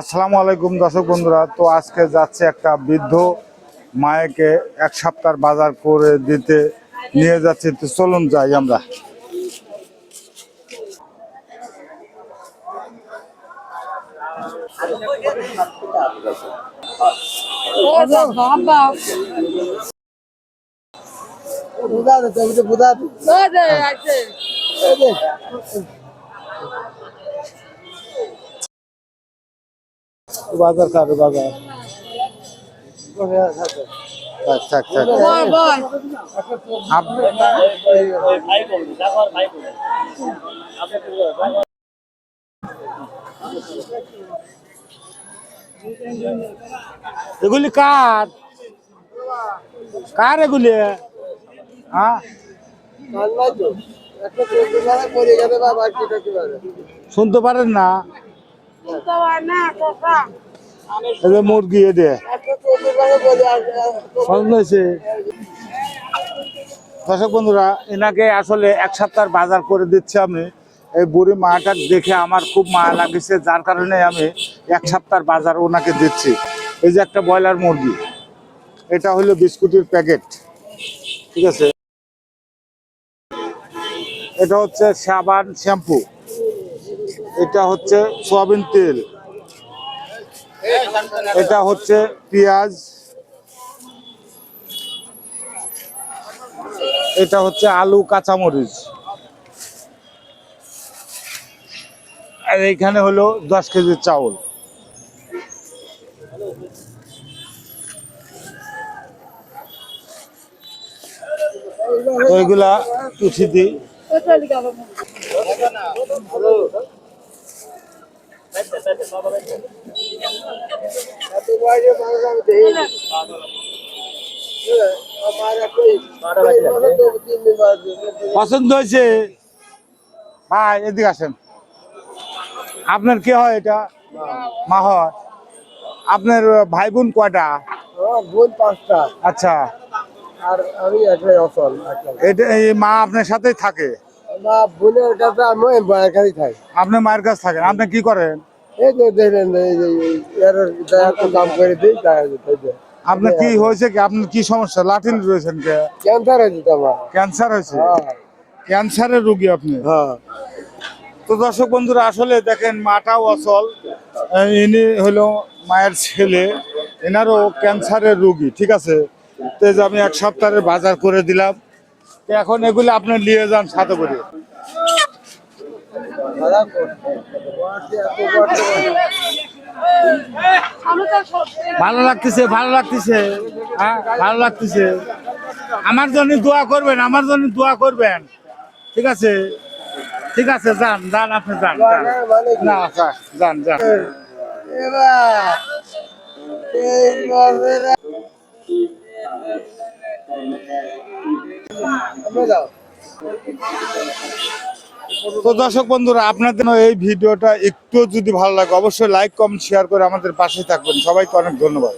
আসসালামু আলাইকুম দর্শক বন্ধুরা। তো আজকে যাচ্ছে একটা বৃদ্ধ মায়েকে এক সপ্তাহ বাজার করে দিতে নিয়ে যাচ্ছে। তো চলুন যাই আমরা। বুঝা বুঝা বাজার বাজার? আচ্ছা আচ্ছা আপ- এগুলি কার? কার এগুলি? হ্যাঁ? শুনতে পারেন না? যে মুরগি এদে দর্শক বন্ধুরা, এনাকে আসলে এক সপ্তাহ বাজার করে দিচ্ছি আমি। এই বুড়ি মাটা দেখে আমার খুব মায়া লাগছে, যার কারণে আমি এক সপ্তাহ বাজার ওনাকে দিচ্ছি। এই যে একটা ব্রয়লার মুরগি, এটা হলো বিস্কুটের প্যাকেট। ঠিক আছে? এটা হচ্ছে সাবান শ্যাম্পু। এটা হচ্ছে সয়াবিন তেল। এটা হচ্ছে পেঁয়াজ। এটা হচ্ছে আলু, কাঁচামরিচ। আর এইখানে হলো দশ কেজির চাউল। তো এগুলা উঠি দিই। পছন্দ হয়েছে? ভাই এদিকে আসেন। আপনার কে হয় এটা? মা হয়। আপনার ভাই বোন কয়টা বোন পাঁচটা। আচ্ছা। আর আমি একলাই অচল এটা এই মা আপনার সাথেই থাকে? মা বোনের কাছে আমি মায়ের কাছেই থাকি। আপনি মায়ের কাছে থাকেন আপনি কি করেন? এই দেখলেন এর দাম করে দিই। আপনার কি হয়েছে কি? আপনার কি সমস্যা? লাঠিল রয়েছেন কে? ক্যান্সার হয়েছে তো আমার। ক্যান্সার হয়েছে? হ্যাঁ। ক্যান্সারের রোগী আপনি? হ্যাঁ। তো দর্শক বন্ধুরা আসলে দেখেন মাটাও অচল। ইনি হলো মায়ের ছেলে। এনারও ক্যান্সারের রোগী ঠিক আছে? তো আমি এক সপ্তাহের বাজার করে দিলাম। তো এখন এগুলো আপনি নিয়ে যান সাথে করে। ভালো লাগতেছে ভালো লাগতেছে। হ্যাঁ ভালো লাগতেছে। আমার জন্য দোয়া করবেন আমার জন্য দোয়া করবেন। ঠিক আছে? ঠিক আছে যান যান আপনি যান যান। না যান, যান আমরা যাও তো দর্শক বন্ধুরা, আপনাদের এই ভিডিওটা একটু যদি ভালো লাগে, অবশ্যই লাইক কমেন্ট শেয়ার করে আমাদের পাশে থাকবেন। সবাইকে অনেক ধন্যবাদ।